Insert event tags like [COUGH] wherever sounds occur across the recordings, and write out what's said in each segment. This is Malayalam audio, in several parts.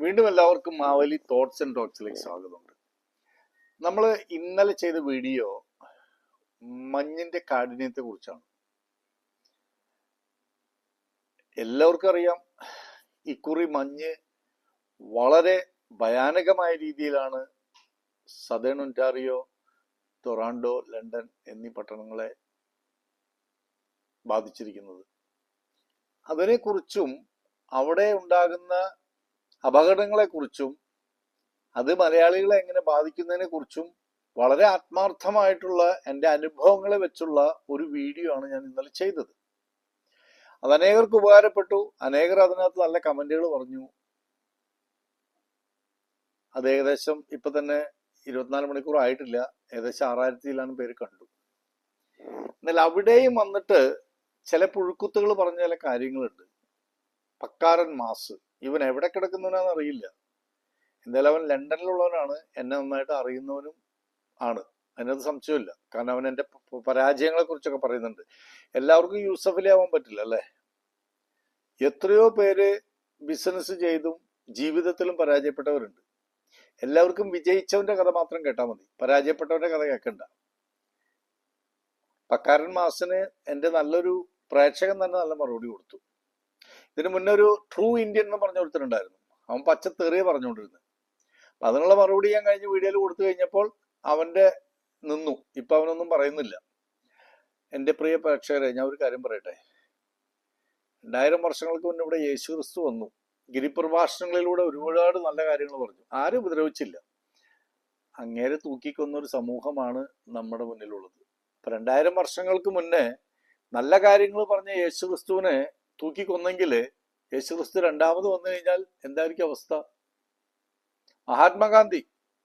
വീണ്ടും എല്ലാവർക്കും മാവലി തോട്ട്സ് ആൻഡ് ടോക്സിലേക്ക് സ്വാഗതമുണ്ട്. നമ്മൾ ഇന്നലെ ചെയ്ത വീഡിയോ മഞ്ഞിന്റെ കാഠിന്യത്തെ കുറിച്ചാണ്. എല്ലാവർക്കും അറിയാം ഇക്കുറി മഞ്ഞ് വളരെ ഭയാനകമായ രീതിയിലാണ് സദേൺ ഒന്റാറിയോ ടൊറാൻഡോ ലണ്ടൻ എന്നീ പട്ടണങ്ങളെ ബാധിച്ചിരിക്കുന്നത്. അതിനെക്കുറിച്ചും അവിടെ ഉണ്ടാകുന്ന അപകടങ്ങളെക്കുറിച്ചും അത് മലയാളികളെ എങ്ങനെ ബാധിക്കുന്നതിനെ കുറിച്ചും വളരെ ആത്മാർത്ഥമായിട്ടുള്ള എന്റെ അനുഭവങ്ങളെ വെച്ചുള്ള ഒരു വീഡിയോ ആണ് ഞാൻ ഇന്നലെ ചെയ്തത്. അത് അനേകർക്ക് ഉപകാരപ്പെട്ടു. അനേകർ അതിനകത്ത് നല്ല കമന്റുകൾ പറഞ്ഞു. അത് ഏകദേശം ഇപ്പൊ തന്നെ ഇരുപത്തിനാല് മണിക്കൂർ ആയിട്ടില്ല. ഏകദേശം ആറായിരത്തിയിലാണ് പേര് കണ്ടു. എന്നാൽ അവിടെയും വന്നിട്ട് ചില പുഴുക്കുത്തുകൾ പറഞ്ഞ ചില കാര്യങ്ങളുണ്ട്. പക്കാരൻ മാസ്. ഇവൻ എവിടെ കിടക്കുന്നവനാന്ന് അറിയില്ല. എന്തായാലും അവൻ ലണ്ടനിലുള്ളവനാണ്. എന്നെ നന്നായിട്ട് അറിയുന്നവനും ആണ്. അതിനകത്ത് സംശയമില്ല. കാരണം അവൻ എന്റെ പരാജയങ്ങളെ കുറിച്ചൊക്കെ പറയുന്നുണ്ട്. എല്ലാവർക്കും യൂസഫലി ആവാൻ പറ്റില്ല അല്ലേ? എത്രയോ പേര് ബിസിനസ് ചെയ്തും ജീവിതത്തിലും പരാജയപ്പെട്ടവരുണ്ട്. എല്ലാവർക്കും വിജയിച്ചവന്റെ കഥ മാത്രം കേട്ടാൽ മതി. പരാജയപ്പെട്ടവന്റെ കഥ കേൾക്കണ്ട പക്കാരൻ മാസിന് എന്റെ നല്ലൊരു പ്രേക്ഷകൻ തന്നെ നല്ല മറുപടി കൊടുത്തു. ഇതിന് മുന്നേ ഒരു ട്രൂ ഇന്ത്യൻ എന്ന് പറഞ്ഞ ഒരുത്തരുണ്ടായിരുന്നു. അവൻ പച്ച തെറിയ പറഞ്ഞുകൊണ്ടിരുന്നത്. അപ്പൊ അതിനുള്ള മറുപടി ഞാൻ കഴിഞ്ഞ വീഡിയോയിൽ കൊടുത്തു കഴിഞ്ഞപ്പോൾ അവന്റെ നിന്നു. ഇപ്പൊ അവനൊന്നും പറയുന്നില്ല. എന്റെ പ്രിയ പ്രേക്ഷകരെ ഞാൻ ഒരു കാര്യം പറയട്ടെ? രണ്ടായിരം വർഷങ്ങൾക്ക് മുന്നേ ഇവിടെ യേശു ക്രിസ്തു വന്നു. ഗിരിപ്രഭാഷണങ്ങളിലൂടെ ഒരുപാട് നല്ല കാര്യങ്ങൾ പറഞ്ഞു. ആരും ഉപദ്രവിച്ചില്ല. അങ്ങേരെ തൂക്കിക്കൊന്ന ഒരു സമൂഹമാണ് നമ്മുടെ മുന്നിലുള്ളത്. അപ്പൊ രണ്ടായിരം വർഷങ്ങൾക്ക് മുന്നേ നല്ല കാര്യങ്ങൾ പറഞ്ഞ യേശു ക്രിസ്തുവിനെ തൂക്കിക്കൊന്നെങ്കിൽ യേശുക്രിസ്തു രണ്ടാമത് വന്നു കഴിഞ്ഞാൽ എന്തായിരിക്കും അവസ്ഥ? മഹാത്മാഗാന്ധി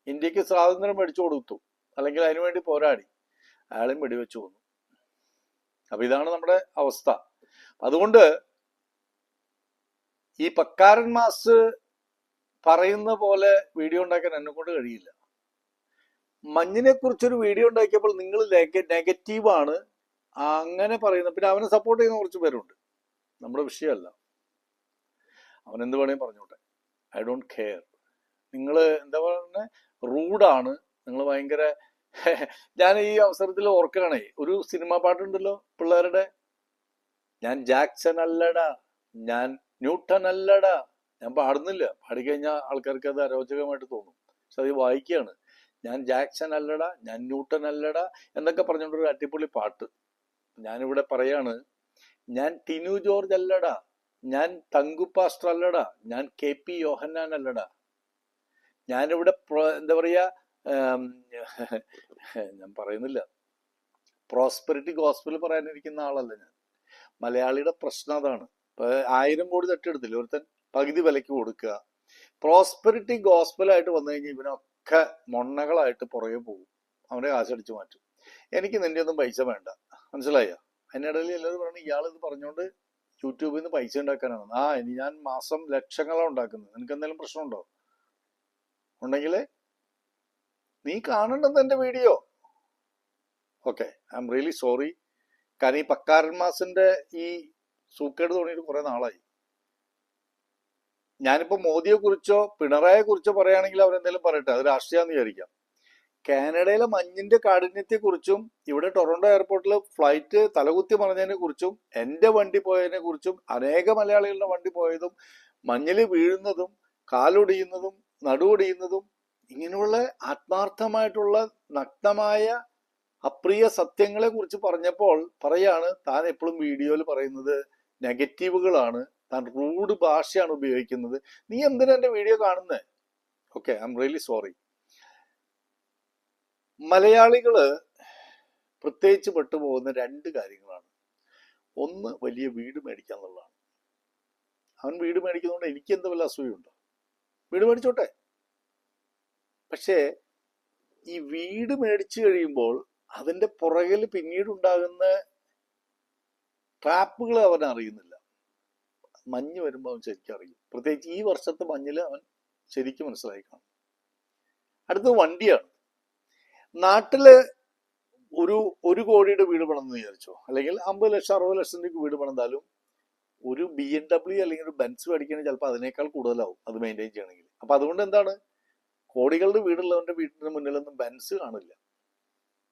ഇന്ത്യയ്ക്ക് സ്വാതന്ത്ര്യം മേടിച്ചു കൊടുത്തു. അല്ലെങ്കിൽ അതിനുവേണ്ടി പോരാടി. അയാളെയും വെടിവെച്ചു കൊന്നു. അപ്പൊ ഇതാണ് നമ്മുടെ അവസ്ഥ. അതുകൊണ്ട് ഈ പക്കാരൻ മാസ് പറയുന്ന പോലെ വീഡിയോ ഉണ്ടാക്കാൻ എന്നെ കൊണ്ട് കഴിയില്ല. മഞ്ഞിനെ കുറിച്ചൊരു വീഡിയോ ഉണ്ടാക്കിയപ്പോൾ നിങ്ങൾ നെഗറ്റീവാണ്. അങ്ങനെ പറയുന്നത് പിന്നെ അവനെ സപ്പോർട്ട് ചെയ്യുന്ന കുറച്ച് പേരുണ്ട്. നമ്മുടെ വിഷയമല്ല. അവൻ എന്ത് വേണേലും പറഞ്ഞോട്ടെ. I don't care. നിങ്ങൾ എന്താ പറയുന്നത് റൂഡാണ്. നിങ്ങൾ ഭയങ്കര [LAUGHS] ഞാൻ ഈ അവസരത്തിൽ ഓർക്കുകയാണേ ഒരു സിനിമാ പാട്ടുണ്ടല്ലോ പിള്ളേരുടെ. ഞാൻ ജാക്സൺ അല്ലടാ. ഞാൻ ന്യൂട്ടൺ അല്ലടാ. ഞാൻ പാടുന്നില്ല. പാടിക്കഴിഞ്ഞാൽ ആൾക്കാർക്ക് അത് അരോചകമായിട്ട് തോന്നും. പക്ഷെ അത് വായിക്കുകയാണ്. ഞാൻ ജാക്സൺ അല്ലടാ. ഞാൻ ന്യൂട്ടൺ അല്ലടാ എന്നൊക്കെ പറഞ്ഞുകൊണ്ടൊരു അടിപൊളി പാട്ട്. ഞാനിവിടെ പറയാണ് ഞാൻ ടിനു ജോർജ് അല്ലടാ. ഞാൻ തങ്കു പാസ്റ്റർ അല്ലടാ. ഞാൻ കെ പി യോഹന്നാൻ അല്ലടാ. ഞാനിവിടെ എന്താ പറയാ [LAUGHS] ഞാൻ പറയുന്നില്ല. പ്രോസ്പെരിറ്റി ഗോസ്പൽ പറയാനിരിക്കുന്ന ആളല്ല ഞാൻ. മലയാളിയുടെ പ്രശ്നം അതാണ്. ആയിരം കോടി തട്ടിയെടുത്തില്ല? ഒരുത്തൻ പകുതി വിലക്ക് കൊടുക്കുക. പ്രോസ്പെരിറ്റി ഗോസ്പലായിട്ട് വന്നു കഴിഞ്ഞാൽ ഇവനൊക്കെ മൊണ്ണകളായിട്ട് പുറകെ പോകും. അവനെ കാശടിച്ചു മാറ്റും. എനിക്ക് നിന്റെ ഒന്നും പൈസ വേണ്ട. മനസ്സിലായോ? അതിനിടയിൽ എല്ലാവരും പറഞ്ഞു ഇയാൾ ഇത് പറഞ്ഞുകൊണ്ട് യൂട്യൂബിൽ നിന്ന് പൈസ ഉണ്ടാക്കാനാണ്. ആ ഇനി ഞാൻ മാസം ലക്ഷങ്ങളാണ് ഉണ്ടാക്കുന്നത്. നിനക്ക് എന്തെങ്കിലും പ്രശ്നമുണ്ടോ? ഉണ്ടെങ്കിൽ നീ കാണണ്ടെന്ന് എന്റെ video. Okay I'm really sorry കാരണം ഈ പക്കാരൻ മാസിന്റെ ഈ സൂക്കേട് തോന്നിയിട്ട് കുറെ നാളായി. ഞാനിപ്പോ മോദിയെ കുറിച്ചോ പിണറായിയെ കുറിച്ചോ പറയുകയാണെങ്കിൽ അവരെന്തെങ്കിലും പറയട്ടെ? അത് രാഷ്ട്രീയമാന്ന് വിചാരിക്കാം. കാനഡയിലെ മഞ്ഞിന്റെ കാഠിന്യത്തെ കുറിച്ചും ഇവിടെ ടൊറന്റോ എയർപോർട്ടിൽ ഫ്ലൈറ്റ് തലകുത്തി മറിഞ്ഞതിനെ കുറിച്ചും എന്റെ വണ്ടി പോയതിനെ കുറിച്ചും അനേക മലയാളികളുടെ വണ്ടി പോയതും മഞ്ഞിൽ വീഴുന്നതും കാലൊടിയുന്നതും നടുവൊടിയുന്നതും ഇങ്ങനെയുള്ള ആത്മാർത്ഥമായിട്ടുള്ള നഗ്നമായ അപ്രിയ സത്യങ്ങളെ കുറിച്ച് പറഞ്ഞപ്പോൾ പറയാണ് താൻ എപ്പോഴും വീഡിയോയിൽ പറയുന്നത് നെഗറ്റീവുകളാണ് താൻ റൂഡ് ഭാഷയാണ് ഉപയോഗിക്കുന്നത്. നീ എന്തിനാ എന്റെ വീഡിയോ കാണുന്നത് okay I'm really sorry മലയാളികൾ പ്രത്യേകിച്ച് പെട്ടുപോകുന്ന രണ്ട് കാര്യങ്ങളാണ്. ഒന്ന് വലിയ വീട് മേടിക്കുക എന്നുള്ളതാണ്. അവൻ വീട് മേടിക്കുന്നതുകൊണ്ട് എനിക്ക് എന്ത് വല്ല അസൂയുണ്ടോ? വീട് മേടിച്ചോട്ടെ. പക്ഷേ ഈ വീട് മേടിച്ചു കഴിയുമ്പോൾ അതിന്റെ പുറകിൽ പിന്നീടുണ്ടാകുന്ന ട്രാപ്പുകൾ അവൻ അറിയുന്നില്ല. മഞ്ഞ് വരുമ്പോൾ അവൻ ശരിക്കും അറിയും. പ്രത്യേകിച്ച് ഈ വർഷത്തെ മഞ്ഞിൽ അവൻ ശരിക്കും മനസ്സിലായി കാണും. അടുത്തത് വണ്ടിയാണ്. നാട്ടിൽ ഒരു ഒരു കോടിയുടെ വീട് പണിതെന്ന് വിചാരിച്ചോ? അല്ലെങ്കിൽ അമ്പത് ലക്ഷം അറുപത് ലക്ഷം രൂപയ്ക്ക് വീട് പണിതാലും ഒരു ബി എം ഡബ്ല്യു അല്ലെങ്കിൽ ഒരു ബെൻസ് മേടിക്കണമെങ്കിൽ ചിലപ്പോൾ അതിനേക്കാൾ കൂടുതലാവും അത് മെയിന്റെയിൻ ചെയ്യണമെങ്കിൽ. അപ്പൊ അതുകൊണ്ട് എന്താണ്? കോടികളുടെ വീടുള്ളവന്റെ വീടിന് മുന്നിലൊന്നും ബെൻസ് കാണില്ല.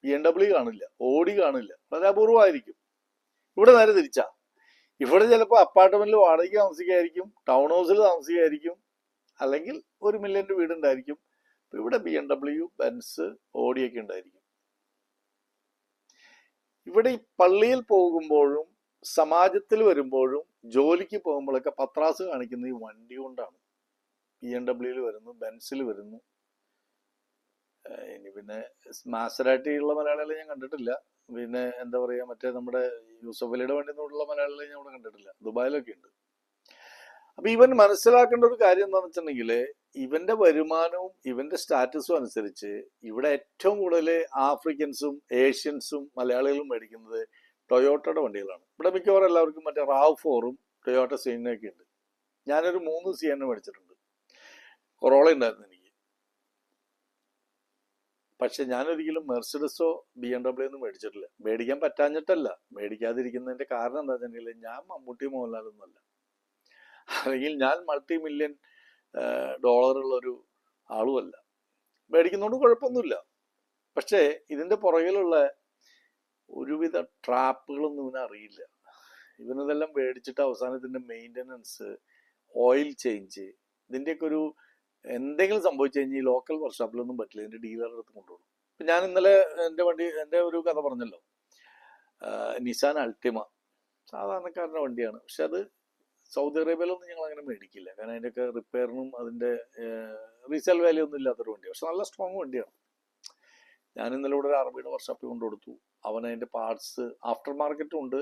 ബി എം ഡബ്ല്യു കാണില്ല. ഓടി കാണില്ല. വളരെ അപൂർവമായിരിക്കും. ഇവിടെ നേരെ തിരിച്ചാ. ഇവിടെ ചിലപ്പോൾ അപ്പാർട്ട്മെന്റിൽ വാടകയ്ക്ക് താമസിക്കായിരിക്കും ടൗൺ ഹൗസിൽ താമസിക്കായിരിക്കും അല്ലെങ്കിൽ ഒരു മില്യന്റെ വീടുണ്ടായിരിക്കും. ഇപ്പൊ ഇവിടെ ബി എം ഡബ്ല്യു ബെൻസ് ഓടിയൊക്കെ ഉണ്ടായിരിക്കും. ഇവിടെ ഈ പള്ളിയിൽ പോകുമ്പോഴും സമാജത്തിൽ വരുമ്പോഴും ജോലിക്ക് പോകുമ്പോഴൊക്കെ പത്രാസ് കാണിക്കുന്ന ഈ വണ്ടി കൊണ്ടാണ് ബി എം ഡബ്ല്യൂയിൽ വരുന്നു ബെൻസിൽ വരുന്നു. ഇനി പിന്നെ മാസരാട്ടി ഉള്ള മലയാളികളെ ഞാൻ കണ്ടിട്ടില്ല. പിന്നെ എന്താ പറയാ മറ്റേ നമ്മുടെ യൂസഫലിയുടെ വണ്ടി നിന്നുള്ള മലയാളികളെ ഞാൻ ഇവിടെ കണ്ടിട്ടില്ല. ദുബായിലൊക്കെ ഉണ്ട്. അപ്പൊ ഇവൻ മനസ്സിലാക്കേണ്ട ഒരു കാര്യം എന്താണെന്ന് വെച്ചിട്ടുണ്ടെങ്കിൽ ഇവന്റെ വരുമാനവും ഇവന്റെ സ്റ്റാറ്റസും അനുസരിച്ച് ഇവിടെ ഏറ്റവും കൂടുതൽ ആഫ്രിക്കൻസും ഏഷ്യൻസും മലയാളികളും മേടിക്കുന്നത് ടൊയോട്ടയുടെ വണ്ടികളാണ്. ഇവിടെ മിക്കവാറും എല്ലാവർക്കും മറ്റേ റാവ് ഫോറും ടൊയോട്ട സീനൊക്കെ ഉണ്ട്. ഞാനൊരു മൂന്ന് സി എൻ മേടിച്ചിട്ടുണ്ട്. കൊറോള ഉണ്ടായിരുന്നു എനിക്ക്. പക്ഷെ ഞാനൊരിക്കലും മെർസിഡസോ ബി എം ഡബ്ല്യു ഒന്നും മേടിച്ചിട്ടില്ല. മേടിക്കാൻ പറ്റാഞ്ഞിട്ടല്ല. മേടിക്കാതിരിക്കുന്നതിന്റെ കാരണം എന്താ വെച്ചിട്ടുണ്ടെങ്കിൽ ഞാൻ മമ്മൂട്ടി മോഹൻലാലൊന്നുമല്ല അല്ലെങ്കിൽ ഞാൻ മൾട്ടി മില്യൺ ഡോളറുള്ള ഒരു ആളുമല്ല. മേടിക്കുന്നതുകൊണ്ട് കുഴപ്പമൊന്നുമില്ല. പക്ഷേ ഇതിന്റെ പുറകിലുള്ള ഒരുവിധ ട്രാപ്പുകളൊന്നും ഇവന് അറിയില്ല. ഇവനിതെല്ലാം മേടിച്ചിട്ട് അവസാനത്തിന്റെ മെയിന്റനൻസ് ഓയിൽ ചേഞ്ച് ഇതിന്റെയൊക്കെ ഒരു എന്തെങ്കിലും സംഭവിച്ചു കഴിഞ്ഞാൽ ഈ ലോക്കൽ വർക്ക്ഷോപ്പിലൊന്നും പറ്റില്ല. ഇതിന്റെ ഡീലറുടെ അടുത്ത് കൊണ്ടുപോകും ഇപ്പം ഞാൻ ഇന്നലെ എന്റെ വണ്ടി എന്റെ ഒരു കഥ പറഞ്ഞല്ലോ. നിസാൻ അൾട്ടിമ സാധാരണക്കാരന്റെ വണ്ടിയാണ്. പക്ഷെ അത് സൗദി അറേബ്യയിലൊന്നും ഞങ്ങൾ അങ്ങനെ മേടിക്കില്ല. കാരണം അതിന്റെയൊക്കെ റിപ്പയറിനും അതിന്റെ റീസെയിൽ വാല്യൂ ഒന്നും ഇല്ലാത്തൊരു വണ്ടി പക്ഷെ നല്ല സ്ട്രോങ് വണ്ടിയാണ്. ഞാൻ ഇന്നലെ ഇവിടെ ഒരു അറബിയുടെ വർക്ക്ഷോപ്പിൽ കൊണ്ടു കൊടുത്തു അവൻ അതിന്റെ പാർട്സ് ആഫ്റ്റർ മാർക്കറ്റും ഉണ്ട്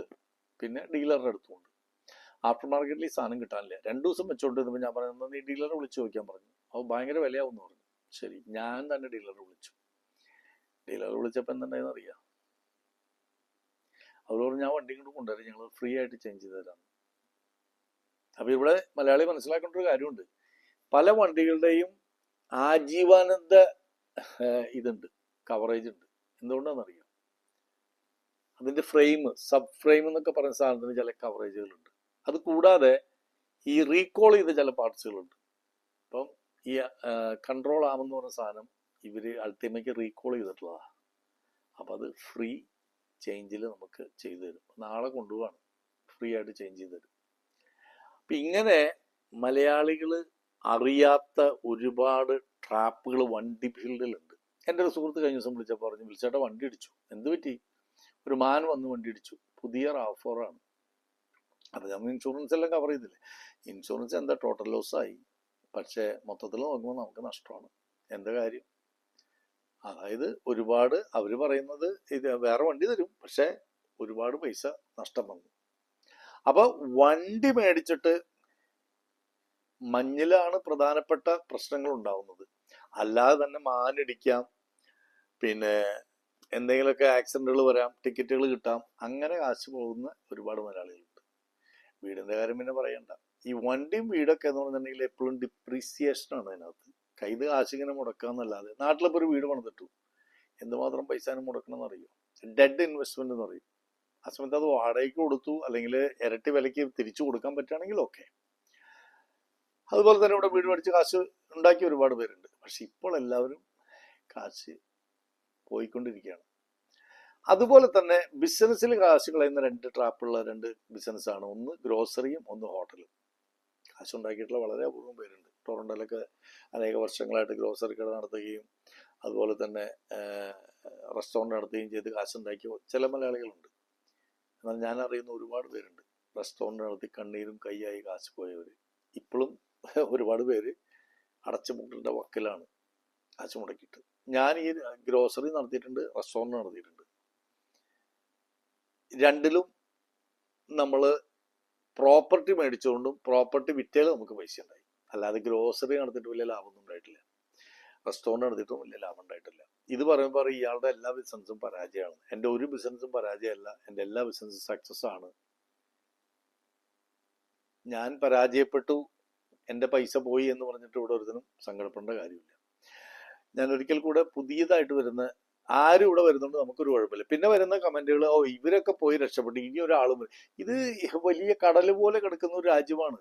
പിന്നെ ഡീലറുടെ അടുത്തും ഉണ്ട് ആഫ്റ്റർ മാർക്കറ്റിൽ ഈ സാധനം കിട്ടാനില്ല. രണ്ടു ദിവസം വെച്ചോണ്ട് ഇരുന്നപ്പോൾ ഞാൻ പറഞ്ഞു നീ ഡീലറെ വിളിച്ച് ചോദിക്കാൻ പറഞ്ഞു. അപ്പോൾ ഭയങ്കര വിലയാവും എന്ന് പറഞ്ഞു. ശരി ഞാൻ തന്നെ ഡീലറെ വിളിച്ചു. ഡീലറെ വിളിച്ചപ്പോൾ എന്തുണ്ടായെന്ന് അറിയാം? ഞാൻ വണ്ടി കൊണ്ട് കൊണ്ടുവരാം ഞങ്ങൾ ഫ്രീ ആയിട്ട് ചേഞ്ച് ചെയ്ത് തരാം അപ്പൊ ഇവിടെ മലയാളി മനസ്സിലാക്കേണ്ട ഒരു കാര്യമുണ്ട്. പല വണ്ടികളുടെയും ആജീവാനന്ദ ഇതുണ്ട് കവറേജ് ഉണ്ട്. എന്തുകൊണ്ടാണെന്നറിയാം? അതിന്റെ ഫ്രെയിം സബ് ഫ്രെയിം എന്നൊക്കെ പറയുന്ന സാധനത്തിന് ചില കവറേജുകളുണ്ട് അത് കൂടാതെ ഈ റീകോൾ ചെയ്ത ചില പാർട്സുകളുണ്ട് അപ്പം ഈ കൺട്രോൾ ആമെന്ന് പറഞ്ഞ സാധനം ഇവർ അൾട്ടിമേറ്റ് റീകോൾ ചെയ്തിട്ടുള്ളതാണ് അപ്പൊ അത് ഫ്രീ ചേഞ്ചിൽ നമുക്ക് ചെയ്തു തരും. നാളെ കൊണ്ടുപോവാണ്. ഫ്രീ ആയിട്ട് ചേഞ്ച് ചെയ്ത് തരും. ഇങ്ങനെ മലയാളികൾ അറിയാത്ത ഒരുപാട് ട്രാപ്പുകൾ വണ്ടി ഫീൽഡിലുണ്ട്. എന്റെ ഒരു സുഹൃത്ത് കഴിഞ്ഞ ദിവസം വിളിച്ചപ്പോൾ പറഞ്ഞു വിളിച്ചേട്ടാ വണ്ടി ഇടിച്ചു. എന്ത് പറ്റി? ഒരു മാൻ വന്ന് വണ്ടി ഇടിച്ചു. പുതിയ റാഫോറാണ് അപ്പൊ നമ്മൾ ഇൻഷുറൻസ് എല്ലാം കവർ ചെയ്തില്ലേ? ഇൻഷുറൻസ് എന്താ ടോട്ടൽ ലോസ് ആയി. പക്ഷേ മൊത്തത്തിൽ നോക്കുമ്പോൾ നമുക്ക് നഷ്ടമാണ്. എന്താ കാര്യം? അതായത് ഒരുപാട് അവർ പറയുന്നത് ഇത് വേറെ വണ്ടി തരും പക്ഷേ ഒരുപാട് പൈസ നഷ്ടം വന്നു. അപ്പൊ വണ്ടി മേടിച്ചിട്ട് മഞ്ഞിലാണ് പ്രധാനപ്പെട്ട പ്രശ്നങ്ങൾ ഉണ്ടാവുന്നത്. അല്ലാതെ തന്നെ മാനിടിക്കാം. പിന്നെ എന്തെങ്കിലുമൊക്കെ ആക്സിഡന്റുകൾ വരാം ടിക്കറ്റുകൾ കിട്ടാം അങ്ങനെ കാശ് പോകുന്ന ഒരുപാട് മലയാളികളുണ്ട് വീടിന്റെ കാര്യം പിന്നെ പറയണ്ട. ഈ വണ്ടിയും വീടൊക്കെ എന്ന് പറഞ്ഞിട്ടുണ്ടെങ്കിൽ എപ്പോഴും ഡിപ്രീസിയേഷൻ ആണ് അതിനകത്ത്. കയ്യിൽ കാശ് ഇങ്ങനെ മുടക്കാന്നല്ലാതെ. നാട്ടിലിപ്പോ ഒരു വീട് പണിതിട്ടു. എന്തുമാത്രം പൈസ മുടക്കണം എന്നറിയോ ഡെഡ് ഇൻവെസ്റ്റ്മെന്റ് എന്ന് പറയും സമയത്ത് അത് വാടകയ്ക്ക് കൊടുത്തു അല്ലെങ്കിൽ ഇരട്ടി വിലയ്ക്ക് തിരിച്ചു കൊടുക്കാൻ പറ്റുകയാണെങ്കിൽ ഓക്കെ അതുപോലെ തന്നെ ഇവിടെ വീട് മേടിച്ച് കാശ് ഉണ്ടാക്കിയ ഒരുപാട് പേരുണ്ട്. പക്ഷെ ഇപ്പോൾ എല്ലാവരും കാശ് പോയിക്കൊണ്ടിരിക്കുകയാണ്. അതുപോലെ തന്നെ ബിസിനസ്സിൽ കാശ് കളയുന്ന രണ്ട് ട്രാപ്പുള്ള രണ്ട് ബിസിനസ്സാണ് ഒന്ന് ഗ്രോസറിയും ഒന്ന് ഹോട്ടലും കാശ് ഉണ്ടാക്കിയിട്ടുള്ള വളരെ അപൂർവം പേരുണ്ട്. ടൊറന്റോയിലൊക്കെ അനേക വർഷങ്ങളായിട്ട് ഗ്രോസറി കട നടത്തുകയും അതുപോലെ തന്നെ റെസ്റ്റോറന്റ് നടത്തുകയും ചെയ്ത് കാശുണ്ടാക്കിയ ചില മലയാളികളുണ്ട്. എന്നാൽ ഞാൻ അറിയുന്ന ഒരുപാട് പേരുണ്ട്. റെസ്റ്റോറന്റ് നടത്തി കണ്ണീരും കൈയായി കാശ് പോയവർ ഇപ്പോഴും [LAUGHS] ഒരുപാട് പേര് അടച്ചുമുട്ടലിന്റെ വക്കിലാണ് കാശ് മുടക്കിയിട്ട്. ഞാൻ ഈ ഗ്രോസറി നടത്തിയിട്ടുണ്ട് റെസ്റ്റോറന്റ് നടത്തിയിട്ടുണ്ട്. രണ്ടിലും നമ്മൾ പ്രോപ്പർട്ടി മേടിച്ചുകൊണ്ടും പ്രോപ്പർട്ടി വിറ്റേൽ നമുക്ക് പൈസ ഉണ്ടായി അല്ലാതെ ഗ്രോസറി നടത്തിയിട്ട് വലിയ ലാഭമൊന്നും ഉണ്ടായിട്ടില്ല. റെസ്റ്റോറന്റ് നടത്തിയിട്ടും വലിയ ലാഭം ഉണ്ടായിട്ടില്ല. ഇത് പറയുമ്പോൾ ഇയാളുടെ എല്ലാ ബിസിനസ്സും പരാജയമാണ്. എന്റെ ഒരു ബിസിനസ്സും പരാജയമല്ല. എന്റെ എല്ലാ ബിസിനസ്സും സക്സസ് ആണ്. ഞാൻ പരാജയപ്പെട്ടു. എന്റെ പൈസ പോയി എന്ന് പറഞ്ഞിട്ട് ഇവിടെ ഒരുതിനും സങ്കടപ്പെടേണ്ട കാര്യമില്ല. ഞാൻ ഒരിക്കൽ കൂടെ പുതിയതായിട്ട് വരുന്ന ആരും ഇവിടെ വരുന്നുണ്ട് നമുക്കൊരു കുഴപ്പമില്ല. പിന്നെ വരുന്ന കമന്റുകൾ ഓ ഇവരൊക്കെ പോയി രക്ഷപ്പെട്ടു. ഇനി ഒരാളും ഇത് വലിയ കടൽ പോലെ കിടക്കുന്ന ഒരു രാജ്യമാണ്.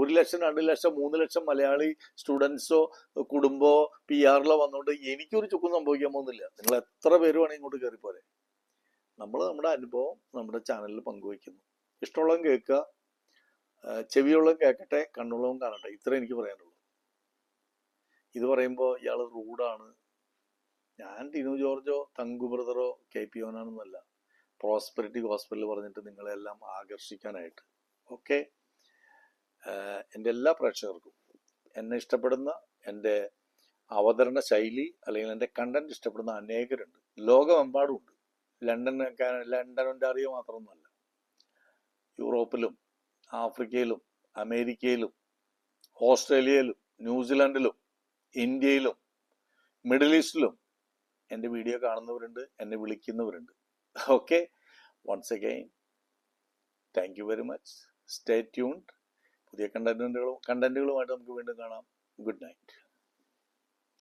ഒരു ലക്ഷം രണ്ട് ലക്ഷം മൂന്ന് ലക്ഷം മലയാളി സ്റ്റുഡൻസോ കുടുംബമോ പി ആറിലോ വന്നുകൊണ്ട് എനിക്കൊരു ചുക്കും സംഭവിക്കാൻ പോകുന്നില്ല. നിങ്ങൾ എത്ര പേര് വേണമെങ്കിൽ ഇങ്ങോട്ട് കയറിപ്പോരെ നമ്മൾ നമ്മുടെ അനുഭവം നമ്മുടെ ചാനലിൽ പങ്കുവയ്ക്കുന്നു. ഇഷ്ടമുള്ളതും കേൾക്കുക. ചെവിയുള്ളതും കേൾക്കട്ടെ കണ്ണുള്ളതും കാണട്ടെ. ഇത്രേ എനിക്ക് പറയാനുള്ളൂ. ഇത് പറയുമ്പോൾ ഇയാൾ റൂഡാണ്. ഞാൻ ടിനു ജോർജോ തങ്കു ബ്രദറോ കെ പി ഓനാണെന്നല്ല. പ്രോസ്പെരിറ്റി ഹോസ്പിറ്റൽ പറഞ്ഞിട്ട് നിങ്ങളെല്ലാം ആകർഷിക്കാനായിട്ട്. ഓക്കെ? എന്റെ എല്ലാ പ്രേക്ഷകർക്കും എന്നെ ഇഷ്ടപ്പെടുന്ന എന്റെ അവതരണ ശൈലി അല്ലെങ്കിൽ എന്റെ കണ്ടന്റ് ഇഷ്ടപ്പെടുന്ന അനേകരുണ്ട്. ലോകമെമ്പാടും ഉണ്ട്. ലണ്ടൻ ലണ്ടൻ ഒന്റാറിയോ മാത്രമൊന്നുമല്ല. യൂറോപ്പിലും ആഫ്രിക്കയിലും അമേരിക്കയിലും ഓസ്ട്രേലിയയിലും ന്യൂസിലാൻഡിലും ഇന്ത്യയിലും മിഡിൽ ഈസ്റ്റിലും എന്റെ വീഡിയോ കാണുന്നവരുണ്ട് എന്നെ വിളിക്കുന്നവരുണ്ട്. Okay once again thank you very much stay tuned പുതിയ കണ്ടന്റുകളും കണ്ടന്റുകളുമായിട്ട് നമുക്ക് വീണ്ടും കാണാം. Good night